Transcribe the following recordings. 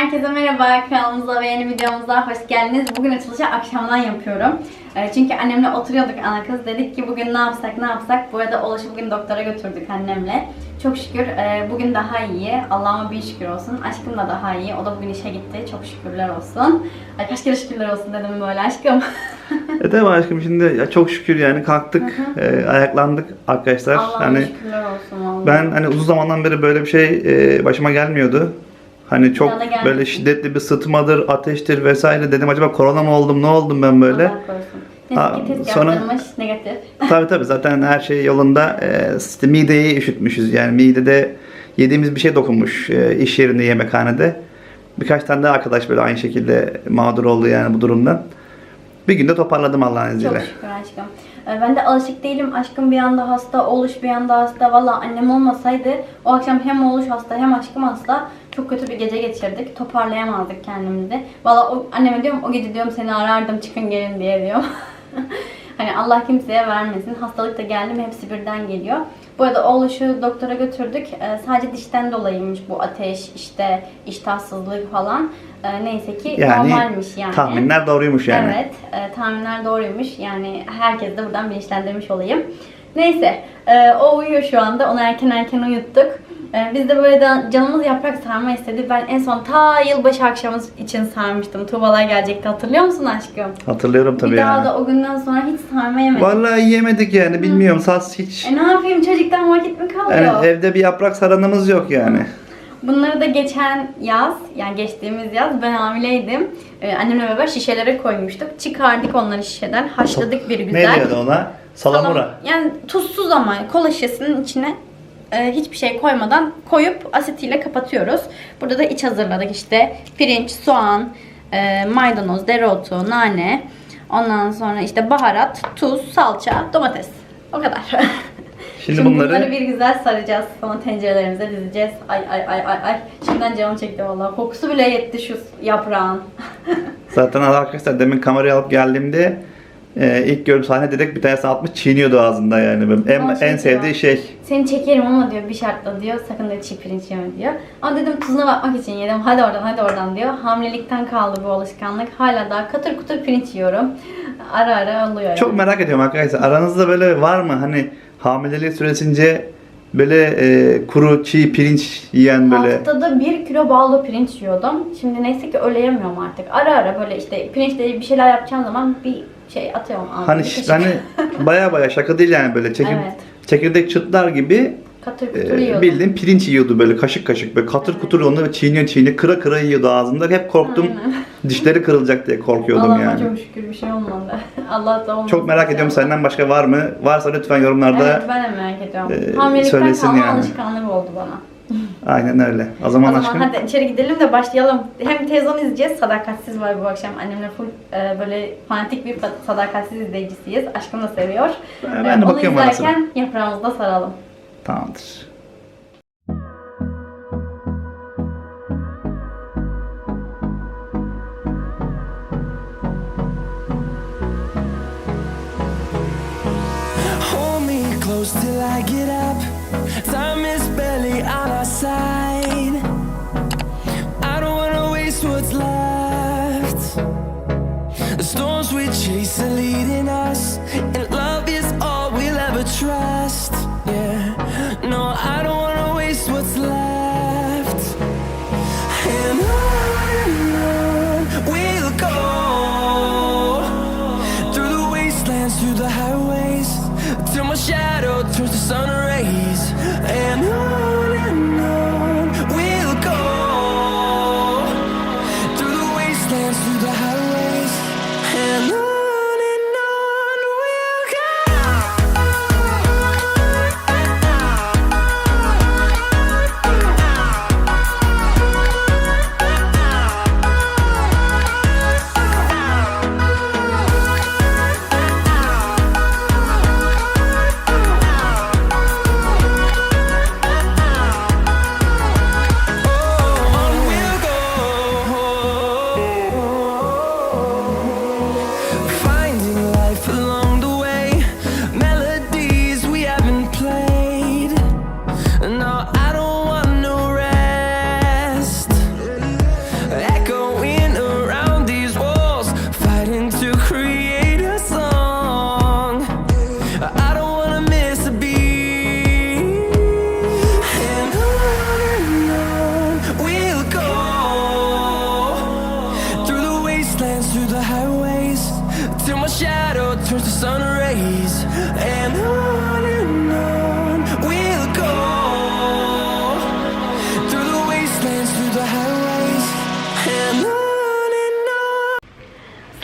Herkese merhaba, kanalımıza ve yeni videomuza hoş geldiniz. Bugün açılışı akşamdan yapıyorum. Ee, Çünkü annemle oturuyorduk ana kız. Dedik ki bugün ne yapsak ne yapsak. Bu arada Oluş'u bugün doktora götürdük annemle. Çok şükür e, bugün daha iyi. Allah'ıma bir şükür olsun. Aşkım da daha iyi. O da bugün işe gitti. Çok şükürler olsun. Ay kaç kere şükürler olsun dedim böyle aşkım. E tabi aşkım şimdi ya çok şükür yani kalktık, e, ayaklandık arkadaşlar. Allah'ıma hani şükürler olsun vallahi. ben hani uzun zamandan beri böyle bir şey e, başıma gelmiyordu. Hani çok gelmesin. böyle şiddetli bir sıtmadır, ateştir vesaire dedim acaba korona mı oldum, ne oldum ben böyle? Allah korusun. Ha, test sonra- yaptırmış, negatif. tabi tabi zaten her şey yolunda. E, işte mideyi üşütmüşüz yani midede yediğimiz bir şey dokunmuş e, iş yerinde yemekhanede. Birkaç tane daha arkadaş böyle aynı şekilde mağdur oldu yani bu durumdan. Bir günde toparladım Allah'ın Çok izniyle. şükür aşkım. Ee, Ben de alışık değilim. Aşkım bir anda hasta, Oluş bir anda hasta. Valla annem olmasaydı o akşam hem Oluş hasta hem aşkım hasta. Çok kötü bir gece geçirdik. Toparlayamazdık kendimizi. Valla o, anneme diyorum o gece diyorum seni arardım çıkın gelin diye diyorum. hani Allah kimseye vermesin. Hastalık da geldi mi hepsi birden geliyor. Bu arada Oluş'u doktora götürdük. Ee, sadece dişten dolayıymış bu ateş, işte iştahsızlık falan. Ee, neyse ki Yani normalmiş yani. tahminler doğruymuş yani. Evet, e, tahminler doğruymuş. Yani herkes de buradan bilinçlendirmiş olayım. Neyse, e, o uyuyor şu anda. Onu erken erken uyuttuk. E, biz de böyle de canımız yaprak sarma istedi. Ben en son ta yılbaşı akşamı için sarmıştım. Tuğbalar gelecekti hatırlıyor musun aşkım? Hatırlıyorum tabii bir daha yani. da o günden sonra hiç sarma yemedim. Vallahi yiyemedik yani bilmiyorum saz hiç. E ne yapayım çocuktan vakit mi kalıyor? Yani evde bir yaprak saranımız yok yani. Bunları da geçen yaz, yani geçtiğimiz yaz ben hamileydim. Ee, annemle beraber şişelere koymuştuk. Çıkardık onları şişeden, haşladık bir güzel. Ne diyordu ona? Salamura. Salam- Yani tuzsuz ama kola şişesinin içine e, hiçbir şey koymadan koyup asitiyle kapatıyoruz. Burada da iç hazırladık işte pirinç, soğan, e, maydanoz, dereotu, nane. Ondan sonra işte baharat, tuz, salça, domates. O kadar. Şimdi bunları- bunları bir güzel saracağız. Sonra tencerelerimize dizeceğiz. Ay ay ay ay ay. Şimdiden canım çekti vallahi. Kokusu bile yetti şu yaprağın. Zaten arkadaşlar demin kamerayı alıp geldiğimde e, ilk gördüğüm sahne dedik bir tanesi atmış çiğniyordu ağzında yani. Benim En, Ama şey en sevdiği diyor, şey. Seni çekerim ama diyor bir şartla diyor. Sakın da çiğ pirinç yeme diyor. Ama dedim tuzuna bakmak için yedim. Hadi oradan hadi oradan diyor. Hamilelikten kaldı bu alışkanlık. Hala daha katır kutur pirinç yiyorum. Ara ara oluyor. Çok yani. merak ediyorum arkadaşlar. Aranızda böyle var mı hani hamilelik süresince böyle e, kuru çiğ pirinç yiyen böyle Haftada bir kilo baldo pirinç yiyordum. Şimdi neyse ki öyle yemiyorum artık. Ara ara böyle işte pirinçle bir şeyler yapacağım zaman bir şey atıyorum. ağzıma, hani ş- hani baya baya şaka değil yani böyle çekir, Evet. çekirdek çıtlar gibi Katır e, bildiğin pirinç yiyordu böyle kaşık kaşık böyle katır kutur ve çiğniyor çiğniyor kıra kıra yiyordu ağzında. Hep korktum Aynen. dişleri kırılacak diye korkuyordum Allah'ıma yani. çok şükür bir şey olmadı. Allah da olmadı. Çok merak ediyorum senden başka var mı? Varsa lütfen yorumlarda Evet ben de merak ediyorum. e, Hamilelikten söylesin kalma yani. alışkanlık oldu bana. Aynen öyle. O zaman O zaman aşkım hadi içeri gidelim de başlayalım. Hem televizyon izleyeceğiz. Sadakatsiz var bu akşam. Annemle full e, böyle fanatik bir sadakatsiz izleyicisiyiz. Aşkım da seviyor. Ben- ben de Onu bakıyorum izlerken yaprağımızı da saralım. tamamdır. Hold me close till I get up. Time is barely on our side.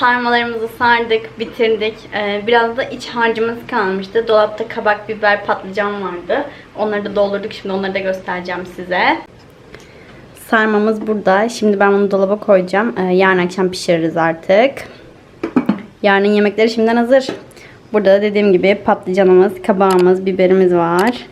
Sarmalarımızı sardık, bitirdik. Ee, biraz da iç harcımız kalmıştı. Dolapta kabak, biber, patlıcan vardı. Onları da doldurduk. Şimdi onları da göstereceğim size. Sarmamız burada. Şimdi ben bunu dolaba koyacağım. Ee, yarın akşam pişiririz artık. Yarının yemekleri şimdiden hazır. Burada da dediğim gibi patlıcanımız, kabağımız, biberimiz var.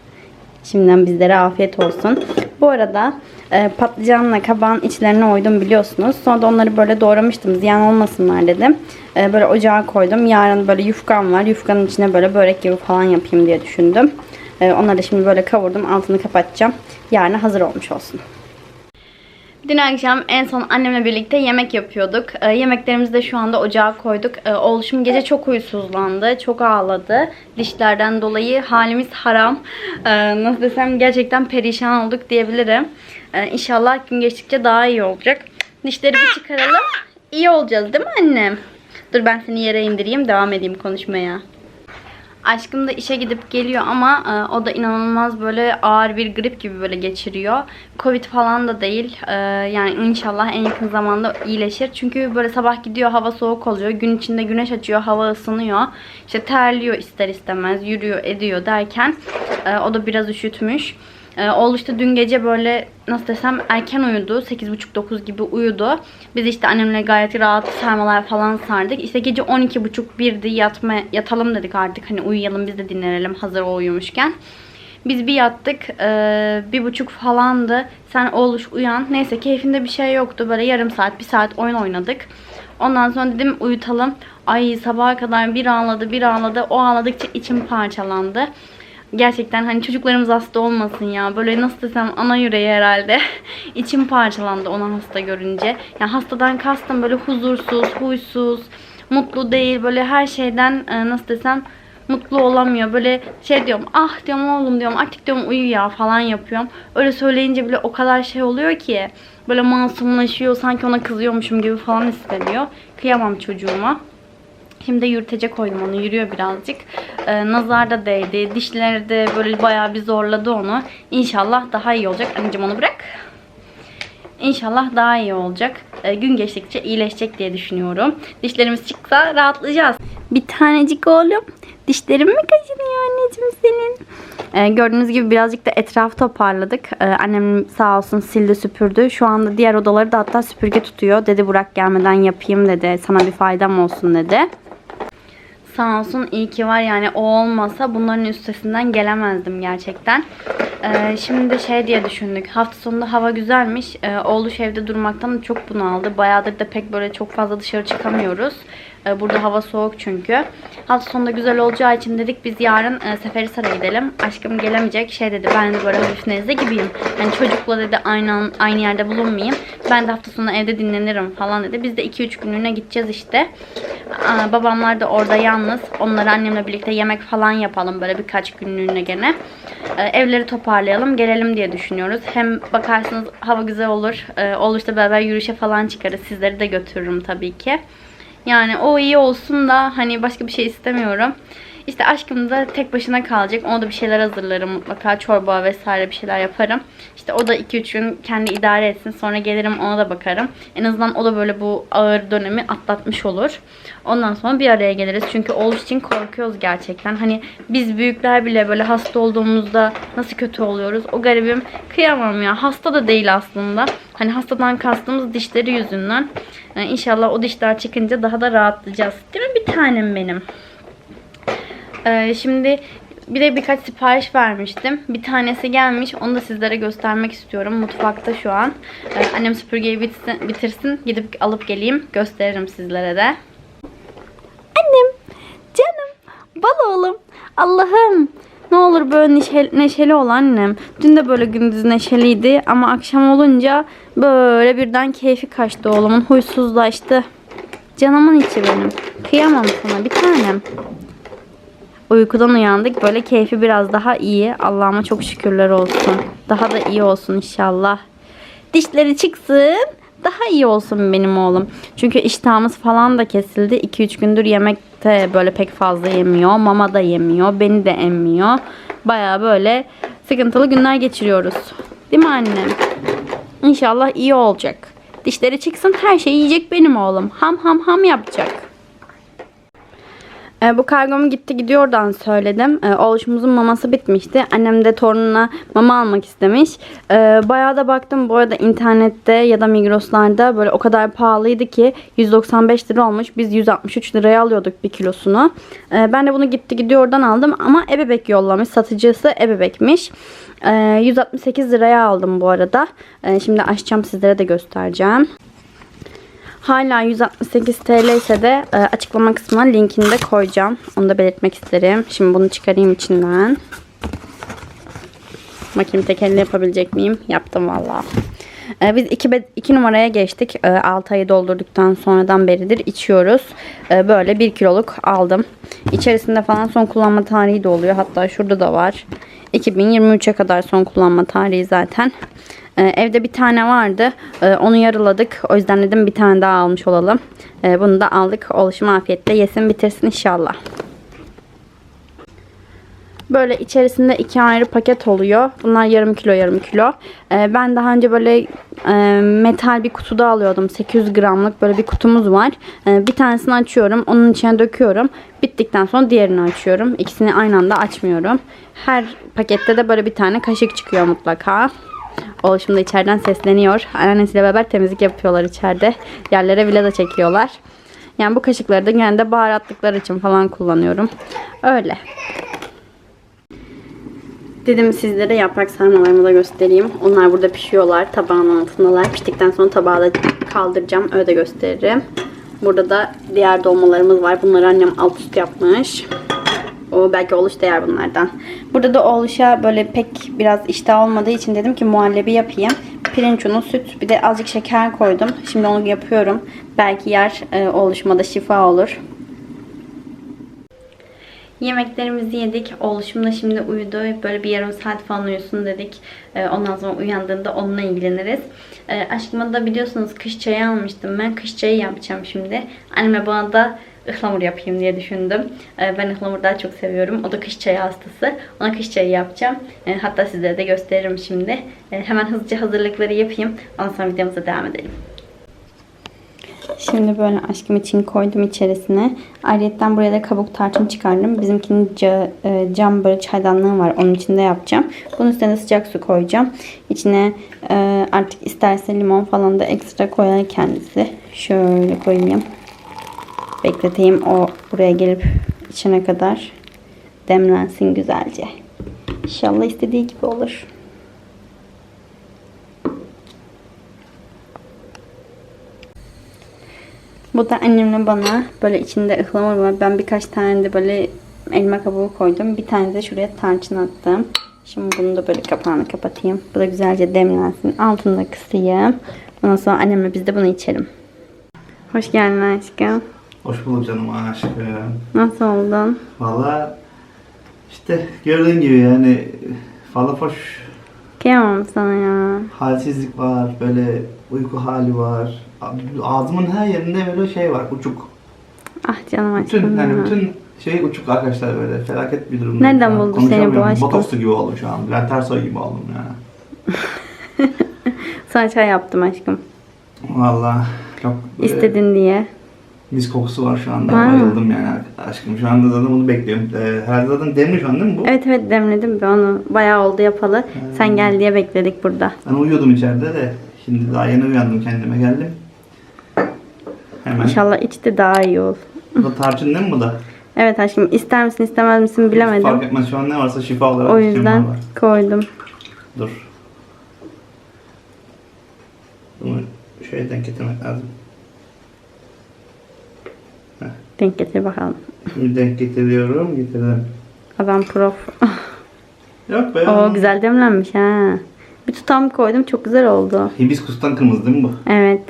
Şimdiden bizlere afiyet olsun. Bu arada e, patlıcanla kabağın içlerine oydum biliyorsunuz. Sonra da onları böyle doğramıştım. Ziyan olmasınlar dedim. E, böyle ocağa koydum. Yarın böyle yufkam var. Yufkanın içine böyle börek gibi falan yapayım diye düşündüm. E, onları da şimdi böyle kavurdum. Altını kapatacağım. Yarına hazır olmuş olsun. Dün akşam en son annemle birlikte yemek yapıyorduk. Ee, yemeklerimizi de şu anda ocağa koyduk. Ee, oğluşum gece çok huysuzlandı. Çok ağladı. Dişlerden dolayı halimiz haram. Ee, nasıl desem gerçekten perişan olduk diyebilirim. Ee, inşallah gün geçtikçe daha iyi olacak. Dişleri bir çıkaralım. İyi olacağız değil mi annem? Dur ben seni yere indireyim. Devam edeyim konuşmaya. Aşkım da işe gidip geliyor ama e, o da inanılmaz böyle ağır bir grip gibi böyle geçiriyor. Covid falan da değil. E, yani inşallah en yakın zamanda iyileşir. Çünkü böyle sabah gidiyor hava soğuk oluyor. Gün içinde güneş açıyor hava ısınıyor. İşte terliyor ister istemez yürüyor ediyor derken e, o da biraz üşütmüş. Ee, oğlu işte dün gece böyle nasıl desem erken uyudu. 8.30-9 gibi uyudu. Biz işte annemle gayet rahat sarmalar falan sardık. İşte gece 12.30-1'di yatma, yatalım dedik artık. Hani uyuyalım biz de dinlenelim hazır o uyumuşken. Biz bir yattık. Ee, bir buçuk falandı. Sen oğluş uyan. Neyse keyfinde bir şey yoktu. Böyle yarım saat, bir saat oyun oynadık. Ondan sonra dedim uyutalım. Ay sabaha kadar bir ağladı, bir ağladı. O ağladıkça içim parçalandı gerçekten hani çocuklarımız hasta olmasın ya. Böyle nasıl desem ana yüreği herhalde. İçim parçalandı onu hasta görünce. Yani hastadan kastım böyle huzursuz, huysuz, mutlu değil. Böyle her şeyden e, nasıl desem mutlu olamıyor. Böyle şey diyorum ah diyorum oğlum diyorum artık diyorum uyu ya falan yapıyorum. Öyle söyleyince bile o kadar şey oluyor ki. Böyle masumlaşıyor sanki ona kızıyormuşum gibi falan hissediyor. Kıyamam çocuğuma. Şimdi yürütece koydum onu. Yürüyor birazcık. Ee, nazar da değdi. Dişleri de böyle bayağı bir zorladı onu. İnşallah daha iyi olacak. Anneciğim onu bırak. İnşallah daha iyi olacak. Ee, gün geçtikçe iyileşecek diye düşünüyorum. Dişlerimiz çıksa rahatlayacağız. Bir tanecik oğlum. Dişlerim mi kaşınıyor anneciğim senin? Ee, gördüğünüz gibi birazcık da etrafı toparladık. Ee, annem sağ olsun sildi süpürdü. Şu anda diğer odaları da hatta süpürge tutuyor. Dedi Burak gelmeden yapayım dedi. Sana bir faydam olsun dedi. Sağ olsun iyi ki var yani o olmasa bunların üstesinden gelemezdim gerçekten. Ee, şimdi şey diye düşündük. Hafta sonunda hava güzelmiş. Ee, oğluş evde durmaktan çok bunaldı. Bayağıdır da pek böyle çok fazla dışarı çıkamıyoruz. Ee, burada hava soğuk çünkü. Hafta sonunda güzel olacağı için dedik biz yarın e, Seferihisar'a gidelim. Aşkım gelemeyecek. Şey dedi ben de böyle hafif nezle gibiyim. Yani çocukla dedi aynı aynı yerde bulunmayayım. Ben de hafta sonu evde dinlenirim falan dedi. Biz de 2-3 günlüğüne gideceğiz işte. Aa, babamlar da orada yalnız. Onları annemle birlikte yemek falan yapalım böyle birkaç günlüğüne gene. Ee, evleri toparlayalım gelelim diye düşünüyoruz. Hem bakarsınız hava güzel olur. Ee, olursa beraber yürüyüşe falan çıkarız. Sizleri de götürürüm tabii ki. Yani o iyi olsun da hani başka bir şey istemiyorum. İşte aşkım da tek başına kalacak. Ona da bir şeyler hazırlarım mutlaka. Çorba vesaire bir şeyler yaparım. İşte o da 2-3 gün kendi idare etsin. Sonra gelirim ona da bakarım. En azından o da böyle bu ağır dönemi atlatmış olur. Ondan sonra bir araya geliriz. Çünkü oğluş için korkuyoruz gerçekten. Hani biz büyükler bile böyle hasta olduğumuzda nasıl kötü oluyoruz. O garibim kıyamam ya. Hasta da değil aslında. Hani hastadan kastımız dişleri yüzünden. Yani inşallah o dişler çıkınca daha da rahatlayacağız. Değil mi bir tanem benim? Ee, şimdi bir de birkaç sipariş vermiştim. Bir tanesi gelmiş. Onu da sizlere göstermek istiyorum. Mutfakta şu an. Ee, annem süpürgeyi bitsin, bitirsin. Gidip alıp geleyim. Gösteririm sizlere de. Annem, canım, bal oğlum. Allah'ım. Ne olur böyle neşeli, neşeli ol annem. Dün de böyle gündüz neşeliydi ama akşam olunca böyle birden keyfi kaçtı oğlumun. Huysuzlaştı. Canımın içi benim. Kıyamam sana bir tanem. Uykudan uyandık. Böyle keyfi biraz daha iyi. Allah'ıma çok şükürler olsun. Daha da iyi olsun inşallah. Dişleri çıksın. Daha iyi olsun benim oğlum. Çünkü iştahımız falan da kesildi. 2-3 gündür yemekte böyle pek fazla yemiyor. Mama da yemiyor. Beni de emmiyor. Baya böyle sıkıntılı günler geçiriyoruz. Değil mi annem? İnşallah iyi olacak. Dişleri çıksın her şeyi yiyecek benim oğlum. Ham ham ham yapacak. E, bu kargomu gitti gidiyordan söyledim. E, oğluşumuzun maması bitmişti. Annem de torununa mama almak istemiş. E, bayağı da baktım bu arada internette ya da Migros'larda böyle o kadar pahalıydı ki 195 lira olmuş. Biz 163 liraya alıyorduk bir kilosunu. E, ben de bunu gitti gidiyordan aldım ama ebebek yollamış. Satıcısı ebebekmiş. E, 168 liraya aldım bu arada. E, şimdi açacağım sizlere de göstereceğim. Hala 168 TL ise de e, açıklama kısmına linkini de koyacağım. Onu da belirtmek isterim. Şimdi bunu çıkarayım içinden. Bakayım tek elle yapabilecek miyim? Yaptım valla. E, biz 2 numaraya geçtik. E, 6 ayı doldurduktan sonradan beridir içiyoruz. E, böyle 1 kiloluk aldım. İçerisinde falan son kullanma tarihi de oluyor. Hatta şurada da var. 2023'e kadar son kullanma tarihi zaten. Ee, evde bir tane vardı. Ee, onu yarıladık. O yüzden dedim bir tane daha almış olalım. Ee, bunu da aldık. Oluşum afiyetle yesin bitirsin inşallah. Böyle içerisinde iki ayrı paket oluyor. Bunlar yarım kilo yarım kilo. Ee, ben daha önce böyle e, metal bir kutuda alıyordum. 800 gramlık böyle bir kutumuz var. Ee, bir tanesini açıyorum. Onun içine döküyorum. Bittikten sonra diğerini açıyorum. İkisini aynı anda açmıyorum. Her pakette de böyle bir tane kaşık çıkıyor mutlaka. Oğlum da içeriden sesleniyor. Anneannesiyle beraber temizlik yapıyorlar içeride. Yerlere bile de çekiyorlar. Yani bu kaşıkları da genelde baharatlıklar için falan kullanıyorum. Öyle. Dedim sizlere yaprak sarmalarımı da göstereyim. Onlar burada pişiyorlar. Tabağın altındalar. Piştikten sonra tabağı da kaldıracağım. Öyle de gösteririm. Burada da diğer dolmalarımız var. Bunları annem alt üst yapmış. O belki oluş değer bunlardan. Burada da oluşa böyle pek biraz iştah olmadığı için dedim ki muhallebi yapayım. Pirinç unu, süt bir de azıcık şeker koydum. Şimdi onu yapıyorum. Belki yer e, oluşmada şifa olur. Yemeklerimizi yedik. Oğluşum da şimdi uyudu. Böyle bir yarım saat falan uyusun dedik. Ee, ondan sonra uyandığında onunla ilgileniriz. Ee, aşkıma da biliyorsunuz kış çayı almıştım ben. Kış çayı yapacağım şimdi. Anneme bana da ıhlamur yapayım diye düşündüm. Ee, ben ıhlamur daha çok seviyorum. O da kış çayı hastası. Ona kış çayı yapacağım. Hatta sizlere de gösteririm şimdi. Hemen hızlıca hazırlıkları yapayım. Ondan sonra videomuza devam edelim. Şimdi böyle aşkım için koydum içerisine. Ayrıca buraya da kabuk tarçın çıkardım. Bizimkinin ca, e, cam böyle çaydanlığı var. Onun içinde yapacağım. Bunun üstüne sıcak su koyacağım. İçine e, artık isterse limon falan da ekstra koyar kendisi. Şöyle koyayım. Bekleteyim o buraya gelip içine kadar demlensin güzelce. İnşallah istediği gibi olur. Bu da annemle bana böyle içinde ıhlamur var. Ben birkaç tane de böyle elma kabuğu koydum. Bir tane de şuraya tarçın attım. Şimdi bunu da böyle kapağını kapatayım. Bu da güzelce demlensin. Altını da kısayım. Ondan sonra annemle biz de bunu içelim. Hoş geldin aşkım. Hoş bulduk canım aşkım. Nasıl oldun? Valla işte gördüğün gibi yani falafoş Kıyamam sana ya. halsizlik var, böyle uyku hali var. Ağzımın her yerinde böyle şey var, uçuk. Ah canım Bütün aşkım yani ya. bütün şey uçuk arkadaşlar böyle felaket bir durumda. Nereden buldu seni bu aşkım? Botokslu gibi oldum şu an. Bülent Ersoy gibi oldum yani. Sana çay yaptım aşkım. Valla çok böyle İstedin diye. mis kokusu var şu anda. Ha. Bayıldım yani aşkım. Şu anda zaten bunu bekliyorum. Ee, herhalde zaten demli şu an değil mi bu? Evet evet demledim ben onu. Bayağı oldu yapalı. Sen gel diye bekledik burada. Ben uyuyordum içeride de. Şimdi daha yeni uyandım kendime geldim. Hemen. İnşallah içti daha iyi olur. Bu da tarçın değil mi bu da? Evet aşkım ister misin istemez misin bilemedim. Fark etmez şu an ne varsa şifa olarak O yüzden var. koydum. Dur. Bunu şöyle denk getirmek lazım. Denk getir bakalım. Şimdi denk getiriyorum. Getirdim. Adam prof. Yok be. Oo güzel demlenmiş ha. Bir tutam koydum çok güzel oldu. Hibiskustan kırmızı değil mi bu? Evet.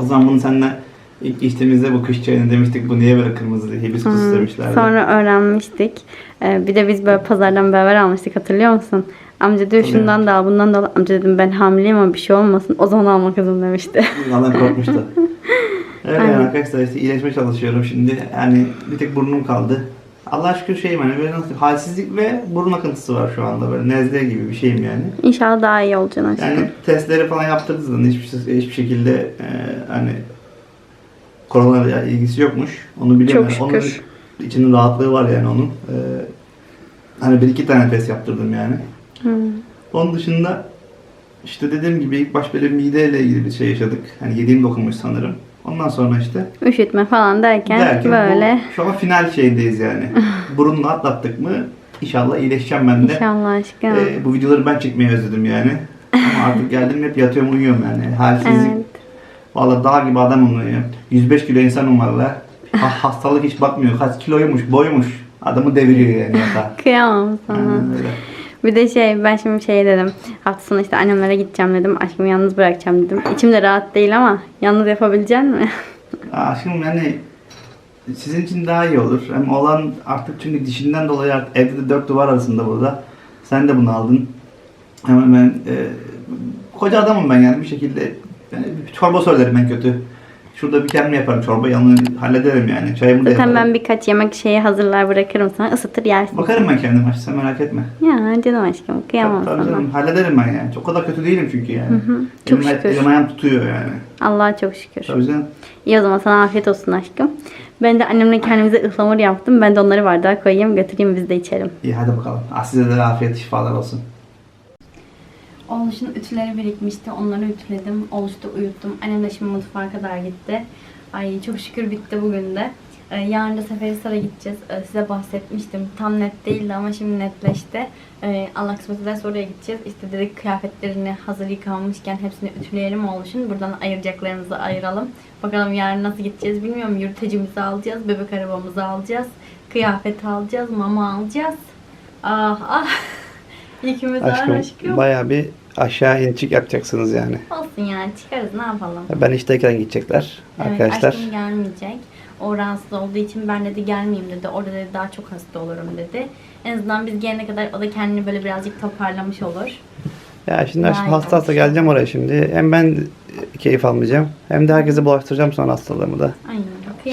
O zaman bunu seninle ilk içtiğimizde bu kış çayını demiştik. Bu niye böyle kırmızı diye. Hibiskus istemişlerdi. Sonra öğrenmiştik. Ee, bir de biz böyle pazardan beraber almıştık hatırlıyor musun? Amca diyor şundan da al bundan da al. Amca dedim ben hamileyim ama bir şey olmasın. O zaman alma kızım demişti. Ondan korkmuştu. Öyle yani arkadaşlar işte iyileşmeye çalışıyorum şimdi. Yani bir tek burnum kaldı. Allah şükür şeyim hani böyle nasıl halsizlik ve burun akıntısı var şu anda böyle nezle gibi bir şeyim yani. İnşallah daha iyi olacaksın aşkım. Yani testleri falan yaptırdık zaten hiçbir, hiçbir şekilde e, hani korona ilgisi yokmuş. Onu biliyorum. Çok yani. şükür. Onun içinin rahatlığı var yani onun. E, hani bir iki tane test yaptırdım yani. Hı. Onun dışında işte dediğim gibi ilk baş böyle mideyle ilgili bir şey yaşadık. Hani yediğim dokunmuş sanırım. Ondan sonra işte Üşütme falan derken, derken böyle. bu, şu an final şeyindeyiz yani. Burunla atlattık mı inşallah iyileşeceğim ben de. İnşallah aşkım. Ee, bu videoları ben çekmeyi özledim yani. Ama artık geldim hep yatıyorum uyuyorum yani. Halsizlik. evet. Valla dağ gibi adamım ya. 105 kilo insanım valla. Ha, hastalık hiç bakmıyor. Kaç kiloymuş, boymuş. Adamı deviriyor yani yatağa. Kıyamam sana. Aynen öyle. Bir de şey ben şimdi şey dedim. Hafta sonu işte annemlere gideceğim dedim. Aşkımı yalnız bırakacağım dedim. İçimde rahat değil ama yalnız yapabilecek mi? Aşkım yani sizin için daha iyi olur. Hem olan artık çünkü dişinden dolayı artık evde de dört duvar arasında burada. Sen de bunu aldın. Hemen ben e, koca adamım ben yani bir şekilde yani bir çorba söylerim en kötü. Şurada bir kendim yaparım çorba yanını hallederim yani. Çayımı da Zaten yaparım. ben birkaç yemek şeyi hazırlar bırakırım sana. ısıtır yersin. Bakarım ben kendim aç sen merak etme. Ya canım aşkım kıyamam Tabii, tabii sana. canım, hallederim ben yani. O kadar kötü değilim çünkü yani. Çok elim, şükür. elim ayağım tutuyor yani. Allah'a çok şükür. Tabii canım. İyi o zaman sana afiyet olsun aşkım. Ben de annemle kendimize ıhlamur yaptım. Ben de onları bardağa koyayım götüreyim biz de içelim. İyi hadi bakalım. Ah, size de afiyet şifalar olsun. Oğluş'un ütüleri birikmişti. Onları ütüledim. Oğluş'u uyuttum. Annem de şimdi mutfağa kadar gitti. Ay çok şükür bitti bugün de. Ee, yarın da Seferihisar'a gideceğiz. Ee, size bahsetmiştim. Tam net değildi ama şimdi netleşti. Ee, Allah kısmet ederse oraya gideceğiz. İşte dedik kıyafetlerini hazır yıkanmışken hepsini ütüleyelim Oğluş'un. Buradan ayıracaklarımızı ayıralım. Bakalım yarın nasıl gideceğiz bilmiyorum. Yürütecimizi alacağız. Bebek arabamızı alacağız. Kıyafet alacağız. Mama alacağız. Ah ah. İkimiz Aşkım, aşkım. bayağı bir aşağı inçik yapacaksınız yani. Olsun yani çıkarız ne yapalım. Ben işteyken gidecekler Evet arkadaşlar. aşkım gelmeyecek. O rahatsız olduğu için ben dedi gelmeyeyim dedi. Orada dedi daha çok hasta olurum dedi. En azından biz gelene kadar o da kendini böyle birazcık toparlamış olur. Ya şimdi aşkım hasta hasta geleceğim oraya şimdi. Hem ben keyif almayacağım. Hem de herkese bulaştıracağım sonra hastalığımı da. Aynen.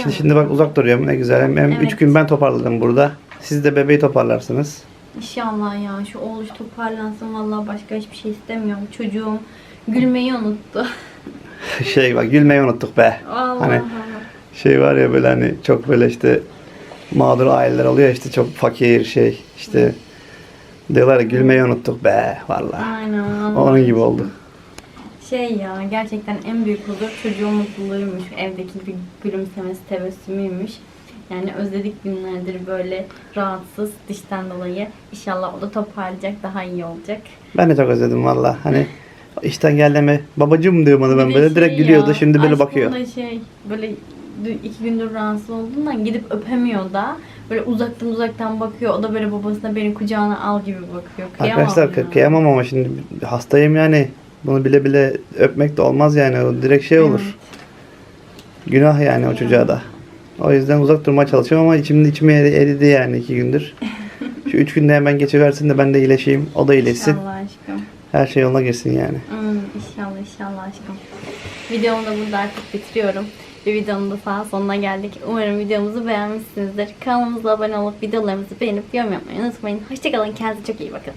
Şimdi, şimdi bak uzak duruyorum ne güzel. Hem, hem Evet. üç gün ben toparladım burada. Siz de bebeği toparlarsınız. İnşallah ya şu oğluş toparlansın vallahi başka hiçbir şey istemiyorum. Çocuğum gülmeyi unuttu. şey bak gülmeyi unuttuk be. Vallahi. Hani şey var ya böyle hani çok böyle işte mağdur aileler oluyor işte çok fakir şey işte diyorlar ya gülmeyi unuttuk be vallahi. Aynen. Onun gibi oldu. Şey ya gerçekten en büyük huzur çocuğun mutluluğuymuş. Evdeki bir gülümsemesi, tebessümüymüş. Yani özledik günlerdir böyle rahatsız dişten dolayı. İnşallah o da toparlayacak, daha iyi olacak. Ben de çok özledim valla. Hani işten geldiğime babacım diyor bana ben böyle direkt şey gülüyordu ya, şimdi böyle bakıyor. şey böyle iki gündür rahatsız olduğundan gidip öpemiyor da böyle uzaktan uzaktan bakıyor. O da böyle babasına beni kucağına al gibi bakıyor. Kıyamam Arkadaşlar ya. kı- kıyamam ama şimdi hastayım yani. Bunu bile bile öpmek de olmaz yani. O direkt şey olur. Evet. Günah yani o çocuğa da. O yüzden uzak durmaya çalışıyorum ama içimde içime eri- eridi yani iki gündür. Şu üç günde hemen geçiversin de ben de iyileşeyim. O da iyileşsin. İnşallah aşkım. Her şey yoluna girsin yani. Hmm, inşallah inşallah aşkım. Videomu da burada artık bitiriyorum. Bir videonun da daha sonuna geldik. Umarım videomuzu beğenmişsinizdir. Kanalımıza abone olup videolarımızı beğenip yorum yapmayı unutmayın. Hoşçakalın. Kendinize çok iyi bakın.